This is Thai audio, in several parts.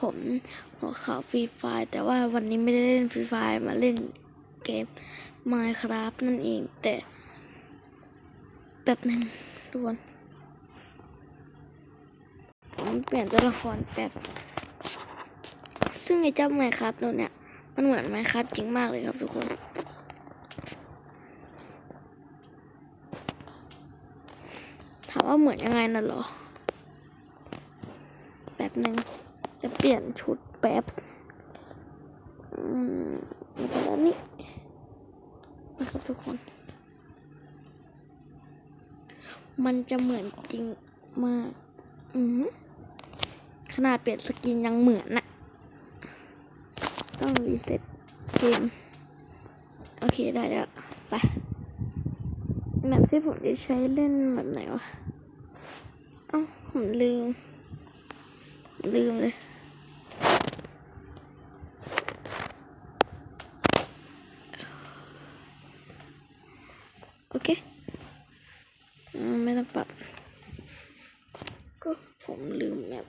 ผมหัวข่าวฟรีไฟแต่ว่าวันนี้ไม่ได้เล่นฟรีไฟมาเล่นเกม Minecraft นั่นเองแต่แบบหนึ่งทุกคนผมเปลี่ยนตัวละครแบบซึ่งไอ้เจ้า Minecraft ตัวเนี้ยมันเหมือน Minecraft จริงมากเลยครับทุกคนถามว่าเหมือนยังไงน่ะเหรอ แบบหนึ่ง จะเปลี่ยนชุดแป๊บ อืมแล้วนี่นะครับทุกคน มันจะเหมือนจริงมาก อือขนาดเปลี่ยนสกินยังเหมือนน่ะต้องรีเซ็ตเกมโอเคได้แล้วไปแบบที่ผมจะใช้เล่นแบบไหนวะ เอ้า ผมลืม ลืมเลย โอเคอ่า ไม่ต้องปรับ ก็ผมลืมแมป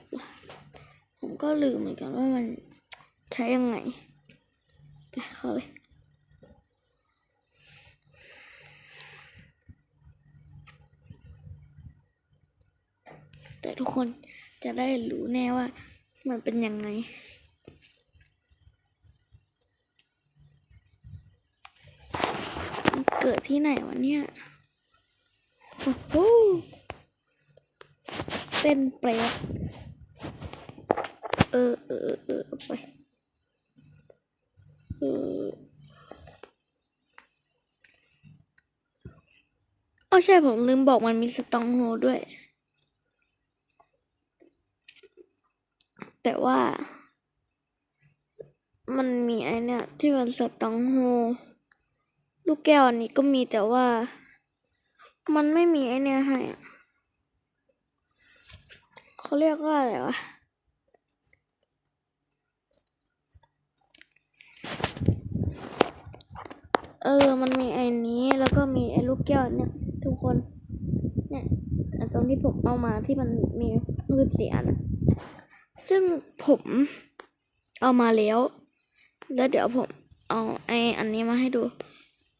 ผมก็ลืมเหมือนกันว่ามันใช้ยังไง ไปเข้าเลยแต่ทุกคนจะได้รู้แน่ว่ามันเป็นยังไง เกิดที่ไหนวะเนี่ย เป็นเปรตเออเออเออเออไปเอออ๋อใช่ผมลืมบอกมันมีสตองโฮด้วย แต่ว่า มันมีไอเนี่ย ที่มันสตองโฮ ลูกแก้วอันนี้ก็มีแต่ว่า มันไม่มีไอเนี่ยให้อะเขาเรียกว่าอะไรวะเออ มันมีไอ้นี้แล้วก็มีไอ้ลูกแก้วเนี่ย ทุกคน เนี่ยไอตรงที่ผมเอามาที่มันมีรูปสีอันะซึ่งผมเอามาแล้ว แล้วเดี๋ยวผมเอาไอ้อันนี้มาให้ดู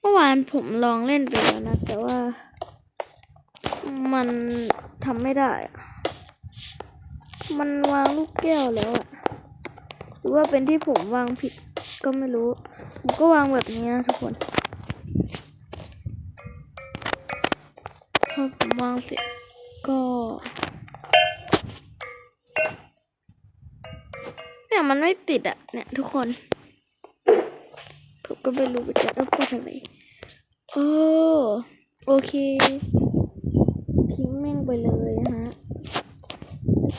เมื่อวานผมลองเล่นไปแล้วนะ แต่ว่า มันทำไม่ได้อะมันวางลูกแก้วแล้วอะหรือว่าเป็นที่ผมวางผิดก็ไม่รู้ ผมก็วางแบบนี้นะทุกคนพอผมวางเสร็จก็เนี่ยมันไม่ติดอะเนี่ยทุกคน ผมก็ไม่รู้เหมือนกันว่าพูดทำไมโอ้โอเค ทิ้งแม่งไปเลยนะฮะ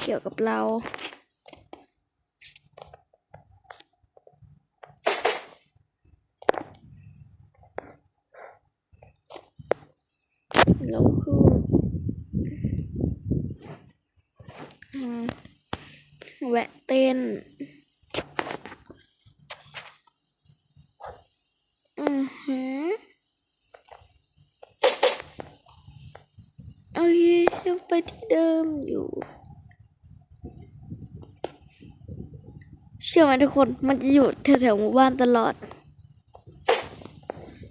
เกี่ยวกับเรา แล้วคืออแวะเต้น อือหือโอเคยังไปที่เดิมอยู่ เชื่อไหมทุกคนมันจะอยู่แถวๆหมู่บ้านตลอด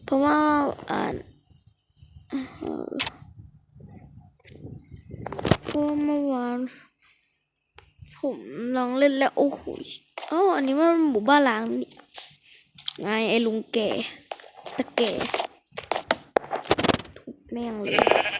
เพราะว่าอ่านเพราะเมื่อวานผมลองเล่นแล้วโอ้โหอ๋ออันนี้มันหมู่บ้านล้างนี่ไงไอ้ลุงแก่ตะแก่ทุบแม่งเลย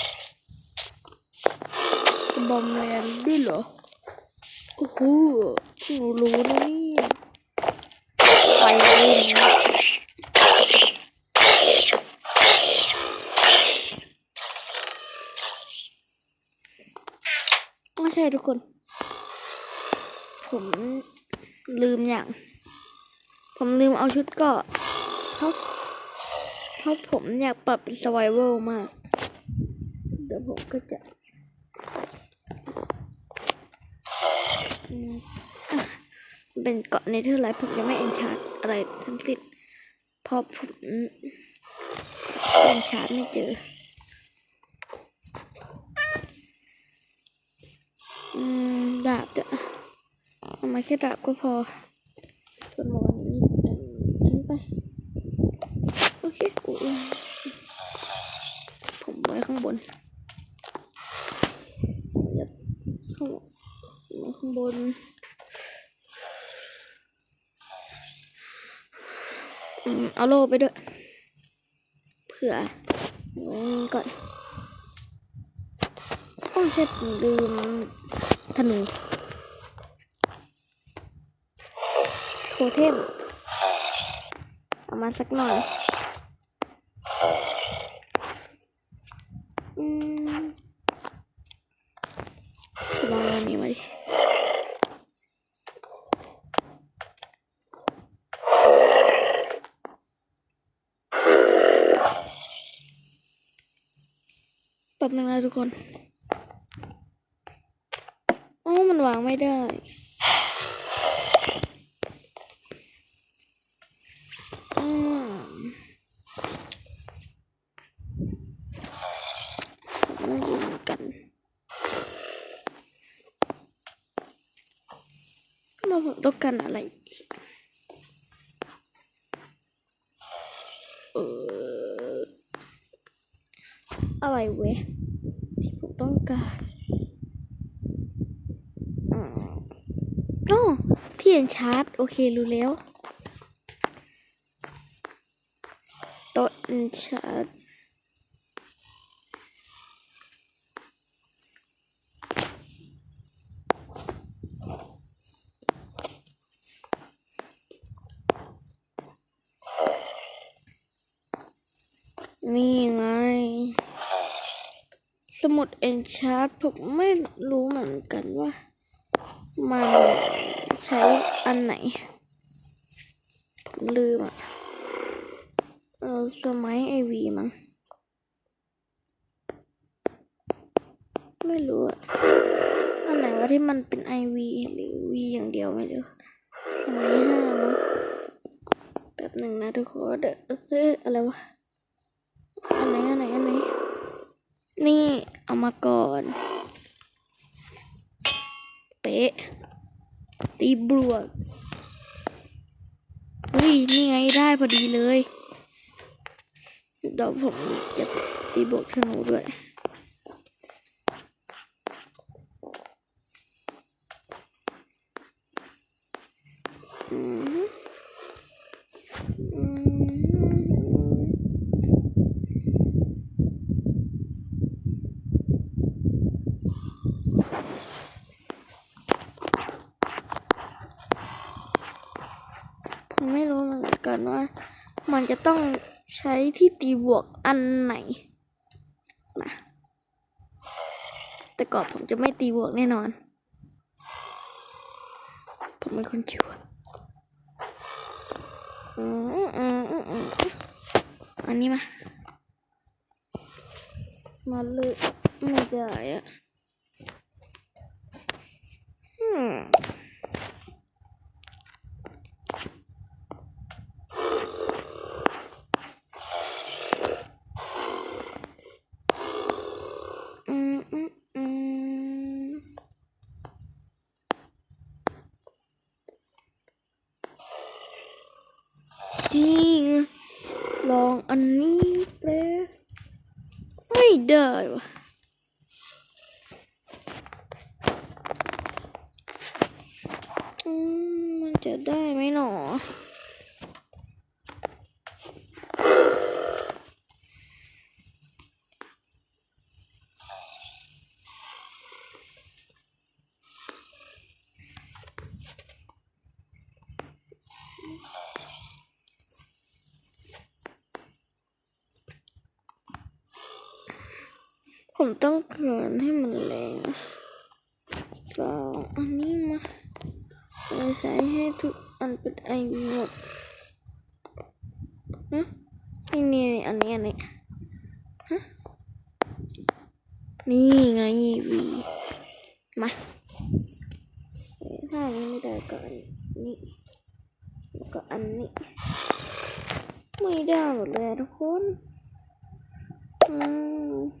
บอมแมนด้วยเหรอ โอ้โหหนูรู้นะนี่ไปเล่นนะไม่ใช่ทุกคน ผมลืมอย่าง ผมลืมเอาชุดเกราะเพราะเพราะผมอยากปรับเป็น survival มาก เดี๋ยวผมก็จะอืมอะ เป็นเกาะในเทอร์ไลท์ผมยังไม่เอนชาร์ดอะไรทั้งสิ้นเพราะผมเอนชาร์ดไม่เจออืมดาบจะเอามาแค่ดาบก็พอส่วนหมวกนี้เอิ่มทิ้งไป โอเคอผมไว้ข้างบนยัดข้างไว้ข้าง บนอืมเอาโล่ไปด้วย เผื่อไว้นี่ก่อนโอ้ใช่ผมลืมธนูโทเทมเอามาสักหน่อย อืมลองอันนี้มาดิแป๊บนึงนะทุ กคนโอ๋อมันวางไม่ได้ไม่รู้เหมือนกันมาผมต้องการอะไรอีกเอออะไรเว้ย ต้องการอ๋อที่เห็นชาร์จ โอเค รู้แล้วต๊ะเอ็นชาร์จนี่ไง สมุดเอนชาร์ตผมไม่รู้เหมือนกันว่า มันใช้อันไหน ผมลืมอะ เออสมัยไอวีมั้งไม่รู้อะ อันไหนว่าที่มันเป็นไอวีหรือวีอย่างเดียวไม่รู้สมัยห้ามั้งแบบหนึ่งนะทุกคนเดยวเอ้ยอะไรวะ อันไหนอันไหนอันไหน นี่เอามาก่อน เป๊ะ ตีบวกเฮ้ยนี่ไงได้พอดีเลยเดี๋ยวผมจะตีบวกธนูด้วยอืมอืม ผมไม่รู้เหมือนกันว่า มัน จะต้องใช้ที่ตีบวกอันไหนนะแต่ก่อนผมจะไม่ตีบวกแน่นอน ผมเป็นคนชั่วอันนี้มา มาเลยไม่ได้อะอืม อืมอืมอืม นี่ลองอันนี้แป๊ไม่ได้วะอืมมันจะได้ไหมหนอ ผมต้องเการให้มันแรงก็อันนี้มาเอาใช้ให้ทุกมันเป็นไอวีหมดฮะนี่นี่อันนี้อันนี้ฮะนี่ไงวีมาถ้าอันนี้ไม่ได้ก็อันนี้แล้วก็อันนี้ ไม่ได้หมดเลยทุกคนอืม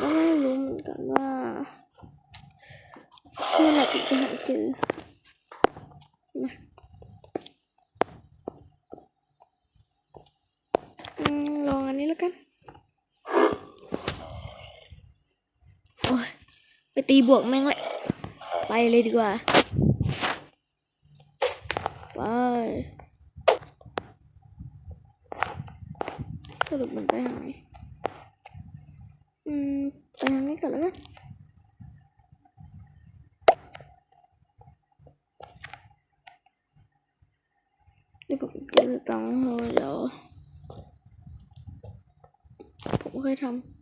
ก็ไม่รู้เหมือนกันว่าเมื่อไหร่ถึงจะหาเจอนะอืมลองอันนี้แล้วกัน โอ้ย ไป ตีบวกแม่งเลยไปเลยดีกว่า ไปสรุปมันไปทางไหนอืม ไปทางนี้ก่อนแล้วกันเดี๋ยวผมจอตังค์เดี๋ยวผมเคยทำ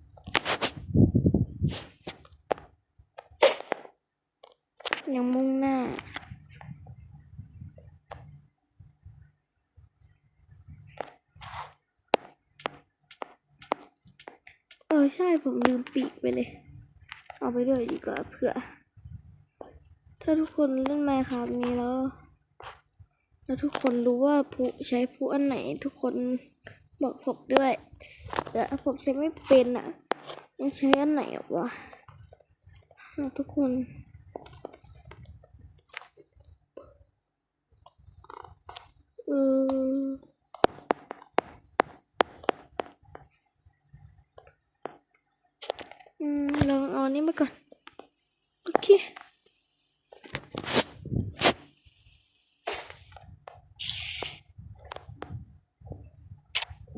ยังมุ่งหน้า เออใช่ผมลืมปีกไปเลย เอาไปด้วยดีกว่าเผื่อ ถ้าทุกคนเล่นไมค์ครับนี้แล้ว แล้วทุกคนรู้ว่าผู้ใช้ผู้อันไหน ทุกคนบอกผมด้วย แต่ผมใช้ไม่เป็นอะจะใช้อันไหนวะทุกคน เออ อืม ลองเอาอันนี้มาก่อน โอเค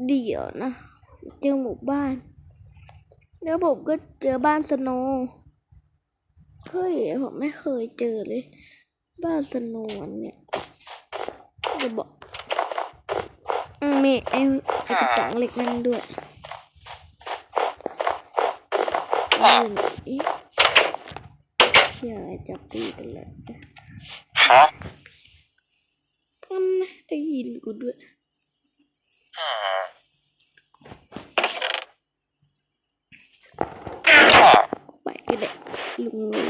เดี๋ยวนะ เจอหมู่บ้าน แล้วผมก็เจอบ้านสโนเฮ้ยผมไม่เคยเจอเลย บ้านสโนว์อันเนี่ยจะบอก มมีไอ้ไอ้กระป๋องเหล็กนั่นด้วยอยู่ไหนเชี่ยอะไรจับตีกันเลยนั่นนะได้ยินกูด้วยไปก็ได้ลุงลุง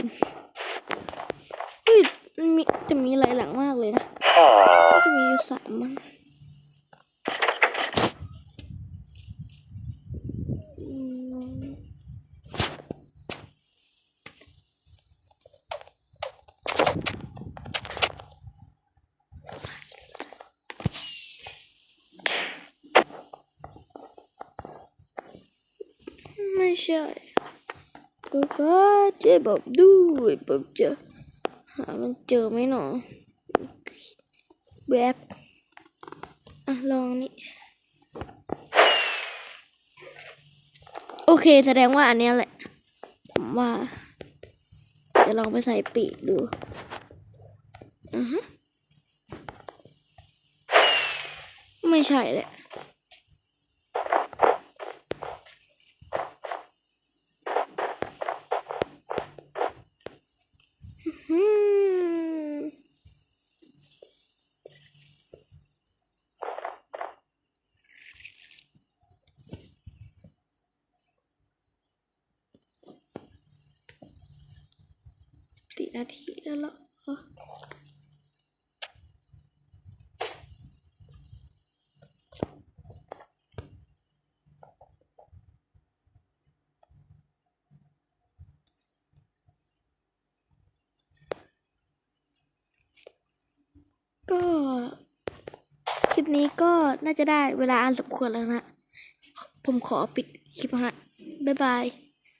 เฮ้ยมันมีจะมีหลายหลังมากเลยนะก็จะมีอยู่สามมั้ง ใช่ก็ก็เจ๊บอกด้วยผมจะหามันเจอไหมหนอแบกอะลองนี่โอเค แสดงว่าอันเนี้ยแหละ ผมว่าจะลองไปใส่ปีกดูอือฮะไม่ใช่แหละ อืมสี่ นาทีแล้วเหรอก็คลิปนี้ก็น่าจะได้เวลาอันสมควรแล้วนะ ผมขอปิดคลิปฮะ บ๊ายบาย